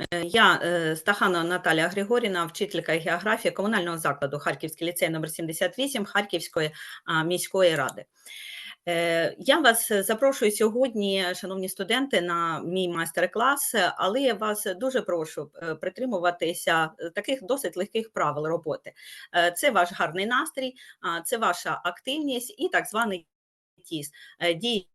Е, Я е, Стаханова Наталія Григорівна, вчителька географії комунального закладу Харківський ліцей номер 78 Харківської міської ради. Е, Я вас запрошую сьогодні, шановні студенти, на мій майстер-клас, але я вас дуже прошу притримуватися таких досить легких правил роботи. Це ваш гарний настрій, це ваша активність і так званий тіс. Дії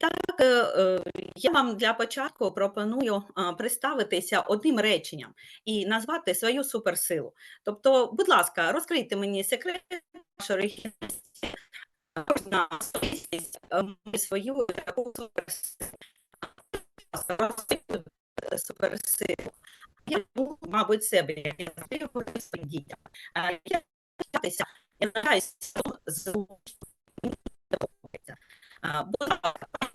Так, е, е, я вам для початку пропоную представитися одним реченням і назвати свою суперсилу. Тобто, будь ласка, розкрийте мені секрет вашої оригінальності, кожна е, свою таку суперсилу. Суперсилу. Я, ну, мабуть, себе говорю своїм дітям. Е, Я навчатися, я навчаюся з Будь ласка,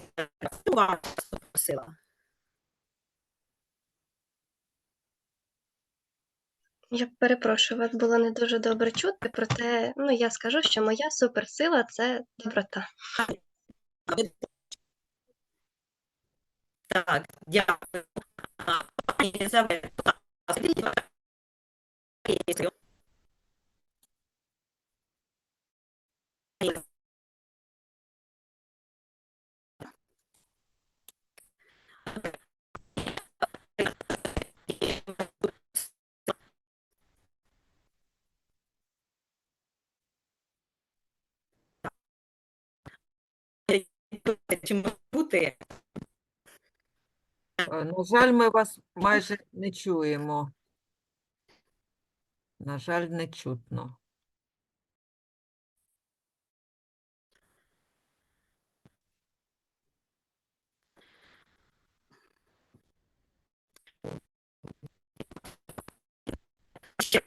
суперсила? Я перепрошую, вас було не дуже добре чути, проте ну, я скажу, що моя суперсила це доброта. Так, дякую. Пані Єлизавета, будь ласка, скажіть, вашу силу. Чи може бути? Е, На жаль, ми вас майже не чуємо. На жаль, не чутно. ще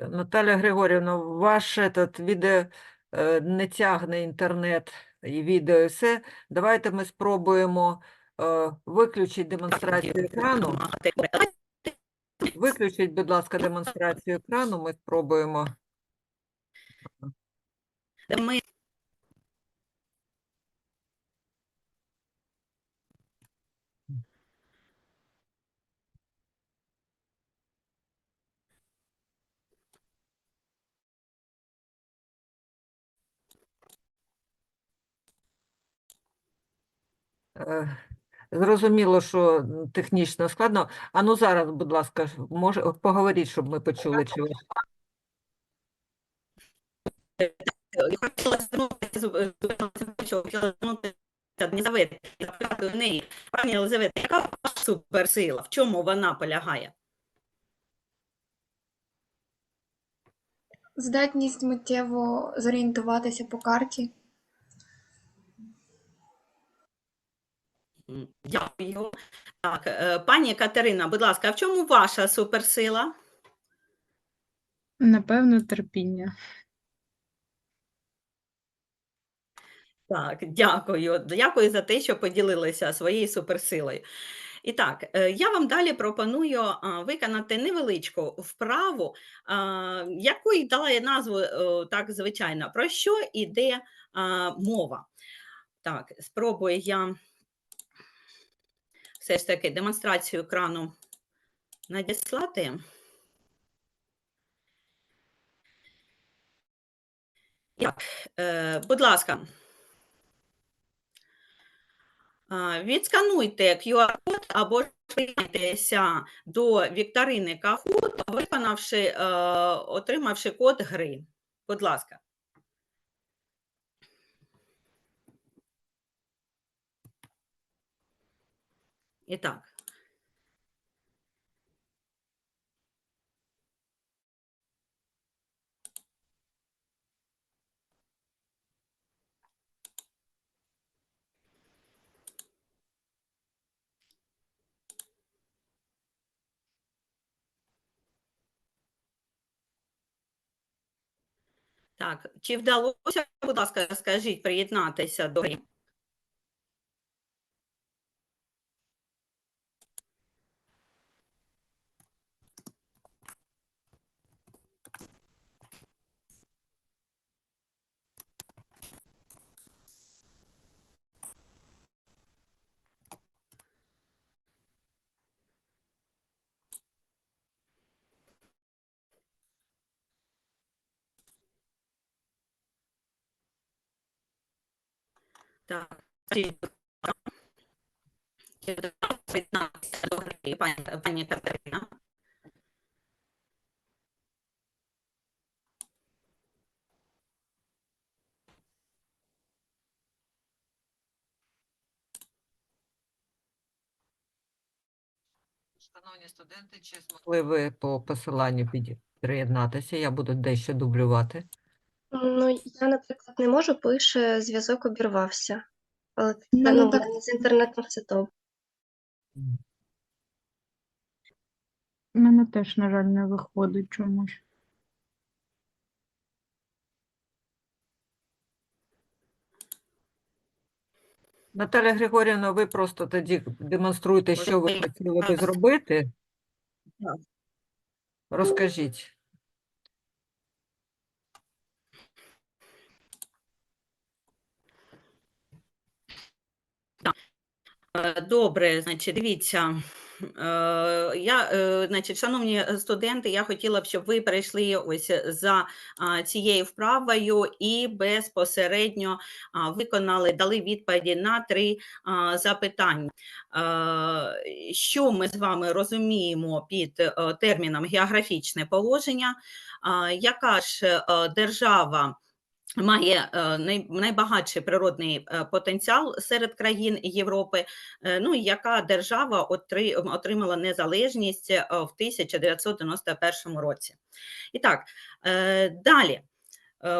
Наталя Григорівна, ваш этот відео е, не тягне інтернет і відео, і все. Давайте ми спробуємо е, виключити демонстрацію екрану. Виключіть, будь ласка, демонстрацію екрану. Ми спробуємо. Ми Зрозуміло, що технічно складно. А ну зараз, будь ласка, може, поговоріть, щоб ми почули, чи Я хотіла звернутися. Пані Єлизавета, яка ваша суперсила? В чому вона полягає? Здатність миттєво зорієнтуватися по карті. Дякую. Так, е, пані Катерина, будь ласка, а в чому ваша суперсила? Напевно, терпіння. Так, дякую. Дякую за те, що поділилися своєю суперсилою. І так, е, я вам далі пропоную виконати невеличку вправу, яку й дала я назву е, так звичайно, про що йде мова. Так, спробую я все ж таки демонстрацію екрану надіслати. Так, е, будь ласка. Відскануйте QR-код або приєднайтеся до вікторини Kahoot, виконавши, е, отримавши код гри. Будь ласка. І так. Так, чи вдалося, будь ласка, скажіть, приєднатися до гри? Так. скажіть, будь ласка, чи готова приєднатися до гри пані, пані Катерина? Шановні студенти, чи змогли ви по посиланню приєднатися? Я буду дещо дублювати. Ну, я, наприклад, не можу, пише зв'язок обірвався. Але це, мене ну, так- з інтернетом все добре. У мене теж, на жаль, не виходить чомусь. Наталя Григорівна, ви просто тоді демонструйте, що ви хотіли би зробити. Розкажіть. Добре, значить, дивіться. е, Я, е, значить, шановні е, студенти, я хотіла б, щоб ви перейшли ось за цією вправою і безпосередньо виконали, дали відповіді на три запитання. Е, Що ми з вами розуміємо під е, терміном географічне положення? Яка ж е, держава? Має е, найбагатший природний е, потенціал серед країн Європи. Е, Ну і яка держава отри- отримала незалежність в 1991 році? І так, далі,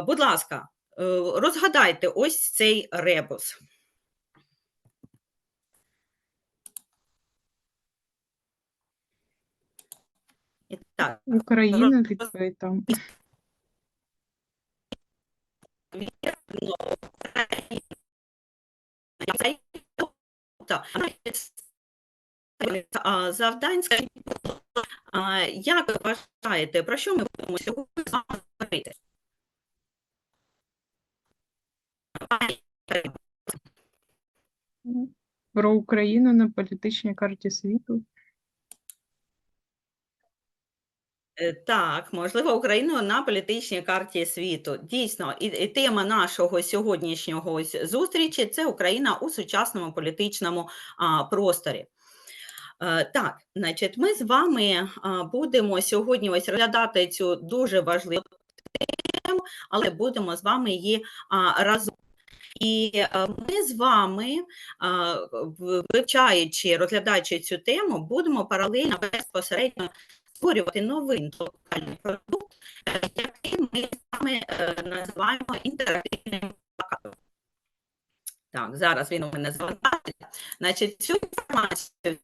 будь ласка, розгадайте ось цей ребус. І так, Україна відповідь там. вірно, Україна. Цей- тобто, а, завдань, скажіть, будь ласка, а, як ви вважаєте, про що ми будемо сьогодні з вами говорити? Про Україну на політичній карті світу. Е, Так, можливо, Україну на політичній карті світу. Дійсно, і, і тема нашого сьогоднішнього зустрічі це Україна у сучасному політичному а, просторі. Е, Так, значить, ми з вами а, будемо сьогодні ось розглядати цю дуже важливу тему, але будемо з вами її а, разом. І е, ми з вами, вивчаючи, розглядаючи цю тему, будемо паралельно безпосередньо створювати новий інтелектуальний продукт, який ми вами е, називаємо інтерактивним плакатом. Так, зараз він у мене завантажиться. Значить, цю інформацію,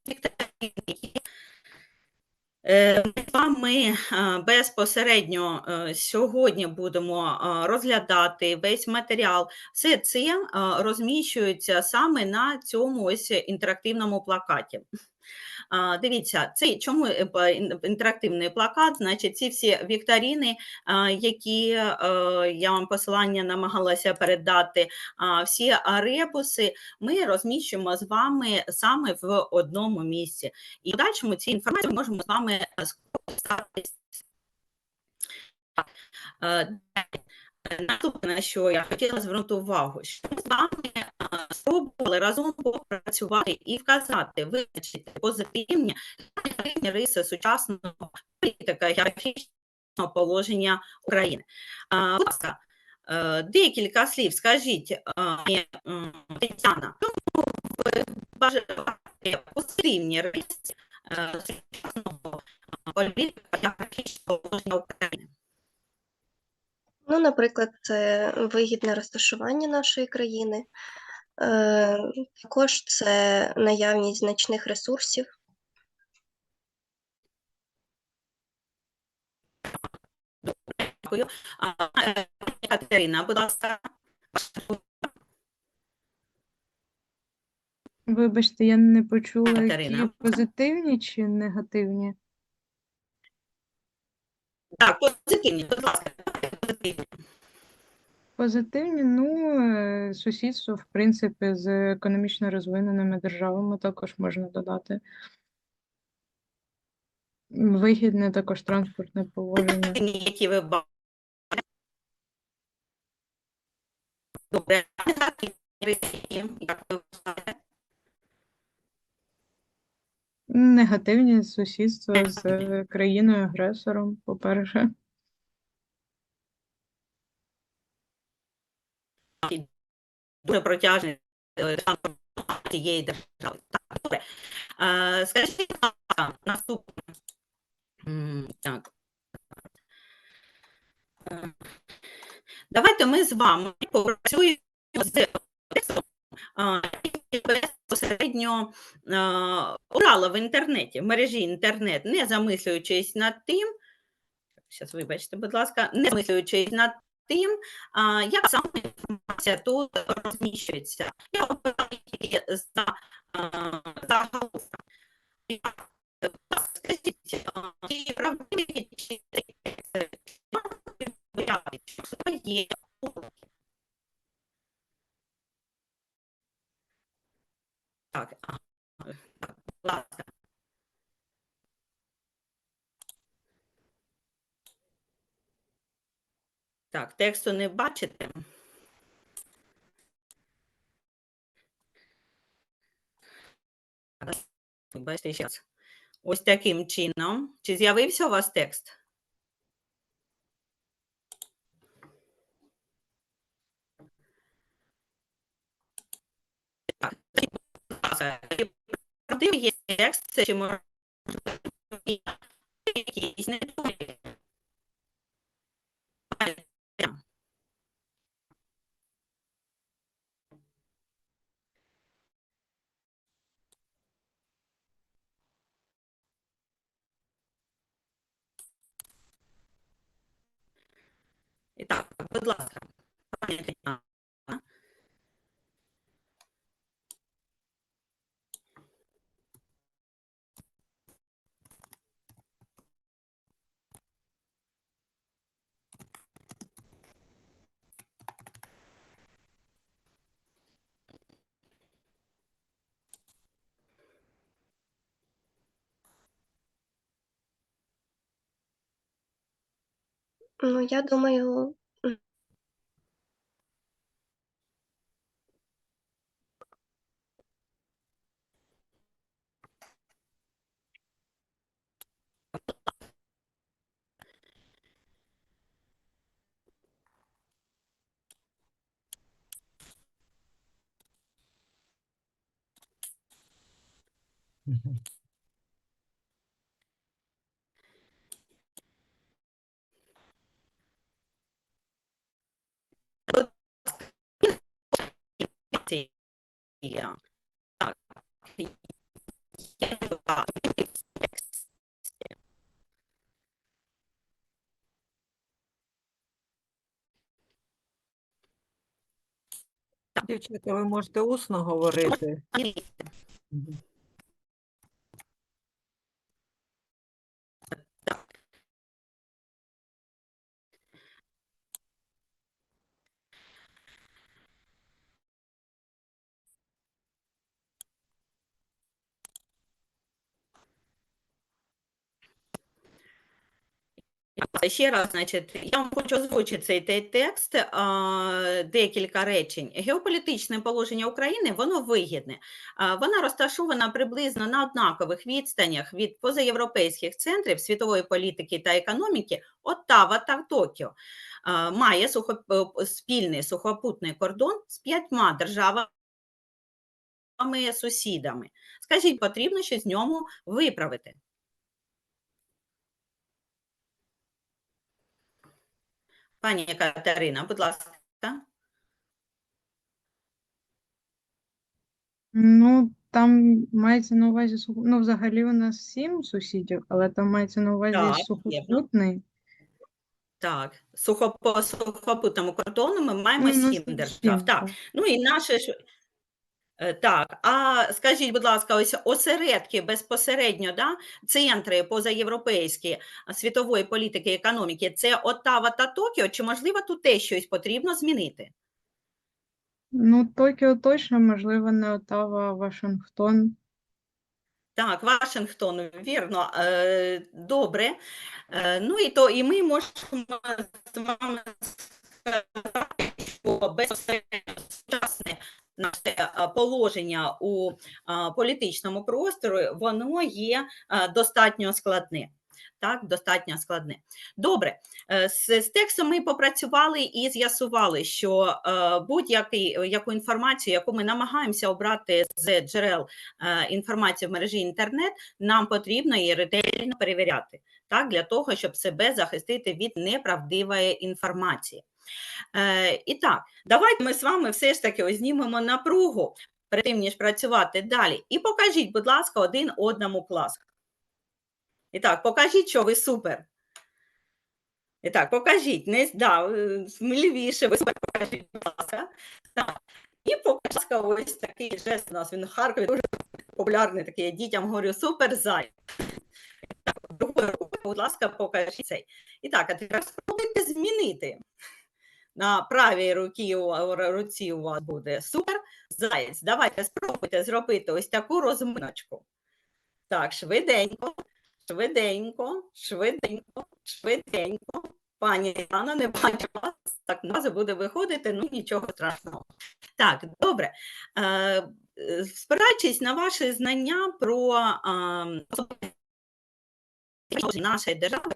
е, ми з вами е, безпосередньо сьогодні будемо розглядати весь матеріал. Все це розміщується саме на цьому ось інтерактивному плакаті. Дивіться, це чому е, інтерактивний плакат? Значить, ці всі вікторини, які е, я вам посилання намагалася передати, всі ребуси ми розміщуємо з вами саме в одному місці. І в подальшому ці інформації ми можемо з вами е, скористатися. Наступне, на що я хотіла звернути увагу, що ми з вами а, разом попрацювати і вказати, визначити позитивні риси сучасного політика географічного положення України. Будь ласка, е, декілька слів скажіть, м, Тетяна, чому ви вважаєте позитивні риси е, сучасного політика географічного положення України? Ну, наприклад, це вигідне розташування нашої країни. Е, також це наявність значних ресурсів. Дякую. Е, Катерина, будь ласка. Вибачте, я не почула, які позитивні чи негативні. Так, позитивні, будь ласка, позитивні. Позитивні, ну, е, сусідство, в принципі, з економічно розвиненими державами також можна додати. Вигідне також транспортне положення. які ви. Добре, як ви? Негативні сусідства з е, країною-агресором, по-перше. Дуже протяжний е, цієї держави. Добре. Е, Скажіть, наступне. Так. Е, Давайте ми з вами попрацюємо з який безпосередньо обрала в інтернеті, в мережі інтернет, не замислюючись над тим, зараз вибачте, будь ласка, не замислюючись над тим, як саме інформація тут розміщується. Я обираю за а, заголовком. І, е, Скажіть, а, чи правдиві чи тексти, виявляють, що є помилки? Так, а, так, будь ласка. Так, тексту не бачите? Ось таким чином. Чи з'явився у вас текст? Є текст, це чи може бути якісь недоліки? І так, будь ласка, пані Тетяна. Ну, я думаю, я. Дівчата, ви можете усно говорити. Ще раз, значить, я вам хочу озвучити цей текст, декілька речень. Геополітичне положення України, воно вигідне. Вона розташована приблизно на однакових відстанях від позаєвропейських центрів світової політики та економіки Оттава та Токіо. Має сухо- е, спільний сухопутний кордон з п'ятьма державами-сусідами. Скажіть, потрібно щось в ньому виправити? Пані Катерина, будь ласка. Ну, там мається на увазі. Ну, взагалі у нас сім сусідів, але там мається на увазі Так, сухопутний. Так, сухо, по сухопутному кордону ми маємо Ну, сім держав. Так, ну і наше Так, а скажіть, будь ласка, ось осередки безпосередньо, да, центри позаєвропейські світової політики і економіки, це Оттава та Токіо, чи можливо тут теж щось потрібно змінити? Ну, Токіо точно, можливо, не Оттава, а Вашингтон. Так, Вашингтон, вірно, е, добре. Е, ну і то і ми можемо з вами сказати, що безпосередньо сучасне наше е, положення у політичному просторі, воно є е, достатньо складне. Так, достатньо складне. Добре, е, з, з текстом ми попрацювали і з'ясували, що е, будь-яку інформацію, яку ми намагаємося обрати з джерел е, інформації в мережі інтернет, нам потрібно її ретельно перевіряти, так, для того, щоб себе захистити від неправдивої інформації. Е, і так, давайте ми з вами все ж таки знімемо напругу перед тим, ніж працювати далі. І покажіть, будь ласка, один одному клас. І так, покажіть, що ви супер. І так, покажіть, не да, сміливіше, ви себе покажіть, будь ласка. Так. І будь ласка, ось такий жест у нас, він в Харкові дуже популярний такий, я дітям говорю, супер зай. Так, другою рукою, будь ласка, покажіть цей. І так, а тепер спробуйте змінити. На правій руці, руці у вас буде супер заєць. Давайте спробуйте зробити ось таку розминочку. Так, швиденько, швиденько, швиденько, швиденько. Пані Яна, не бачу вас. Так, назва буде виходити, ну нічого страшного. Так, добре. Е, спираючись на ваші знання про нашої держави,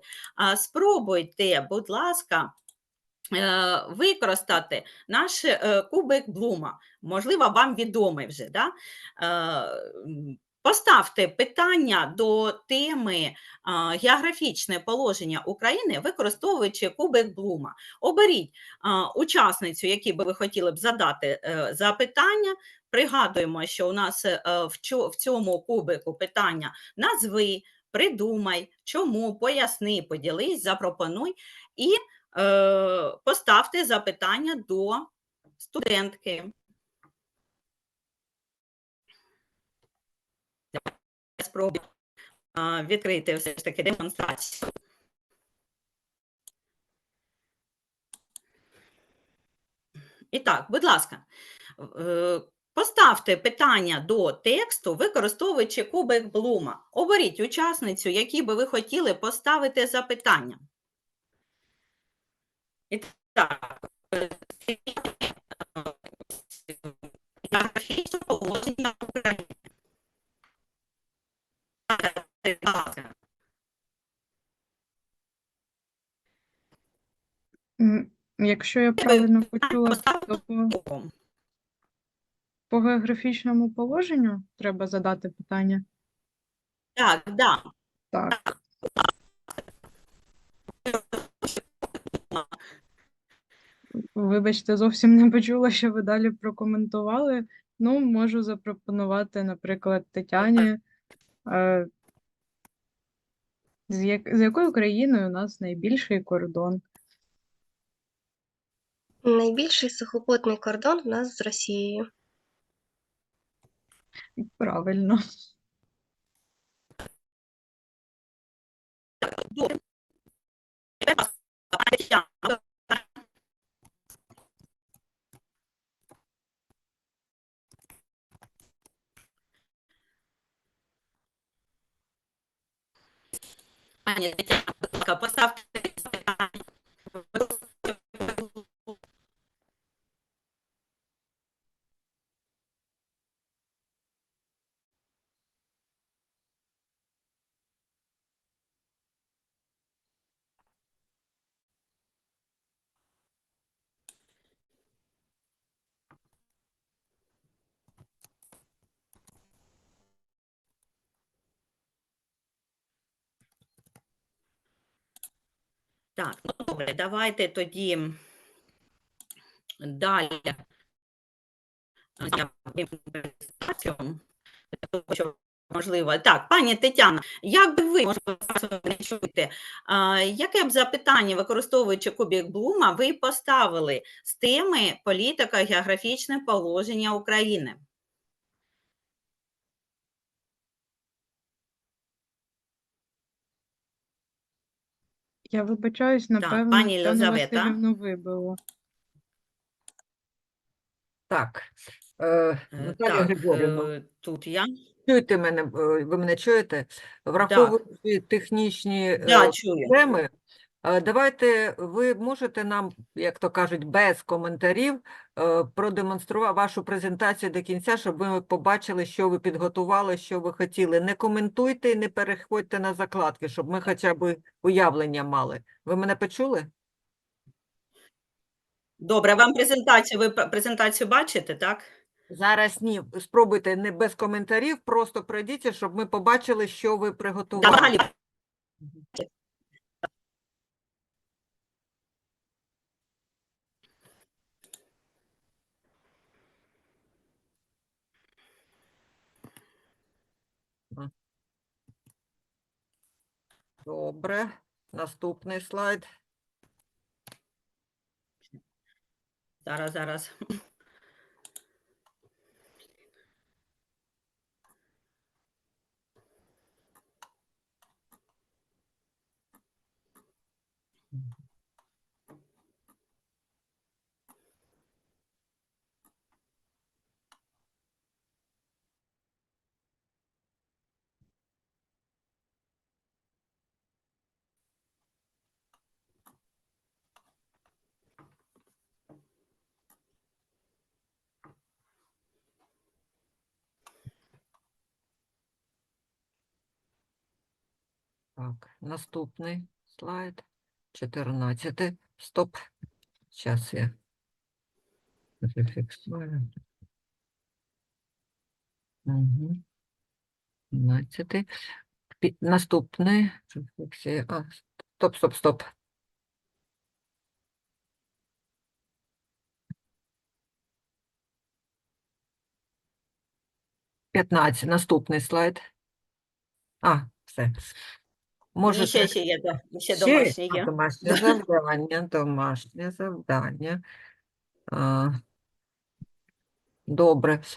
спробуйте, будь ласка, використати наш е, кубик Блума. Можливо, вам відомий вже. Да? Е, Поставте питання до теми географічне положення України, використовуючи кубик Блума. Оберіть учасницю, якій би ви хотіли б задати е, запитання. Пригадуємо, що у нас е, в цьому кубику питання назви, придумай, чому, поясни, поділись, запропонуй і е, поставте запитання до студентки. Я спробую відкрити все ж таки демонстрацію. І так, будь ласка, е, поставте питання до тексту, використовуючи кубик Блума. Оберіть учасницю, якій би ви хотіли поставити запитання. І так, е, географічне положення України. Якщо я правильно почула, то по, по географічному положенню треба задати питання. Так, да. Так, вибачте, зовсім не почула, що ви далі прокоментували. Ну, можу запропонувати, наприклад, Тетяні, е, з, як, з якою країною у нас найбільший кордон? Найбільший сухопутний кордон в нас з Росією. Правильно. Добре. Тепер, будь ласка, пані Тетяно, Пані Тетяно, будь ласка, поставте запитання. Так, ну добре, давайте тоді далі. Можливо. Так, пані Тетяна, як би ви, зараз не чуєте, а, яке б запитання, використовуючи кубік Блума, ви поставили з теми політика географічне положення України? Я вибачаюсь, напевно, пані Тетяну Єлизавета. Василівну вибило. Так, е, Е, Наталія Так, Григорівна, е, тут я. чуєте мене, е, ви мене чуєте? Враховуючи технічні е, Да, чую. проблеми, Давайте ви можете нам, як то кажуть, без коментарів е, продемонструвати вашу презентацію до кінця, щоб ми побачили, що ви підготували, що ви хотіли. Не коментуйте і не переходьте на закладки, щоб ми хоча б уявлення мали. Ви мене почули? Добре, вам презентацію, ви презентацію бачите, так? Зараз ні, спробуйте не без коментарів, просто пройдіться, щоб ми побачили, що ви приготували. взагалі, Добре. Наступний слайд. зараз, зараз. Так, наступний слайд. 14. Стоп. Зараз я зафіксую. Угу. 17. Наступний. А, стоп, стоп, стоп. П'ятнадцять. Наступний слайд. А, все. Ні, Можете... ще, ще є, да, ще Ще домашнє є. Домашнє завдання, домашнє завдання. А, Добре.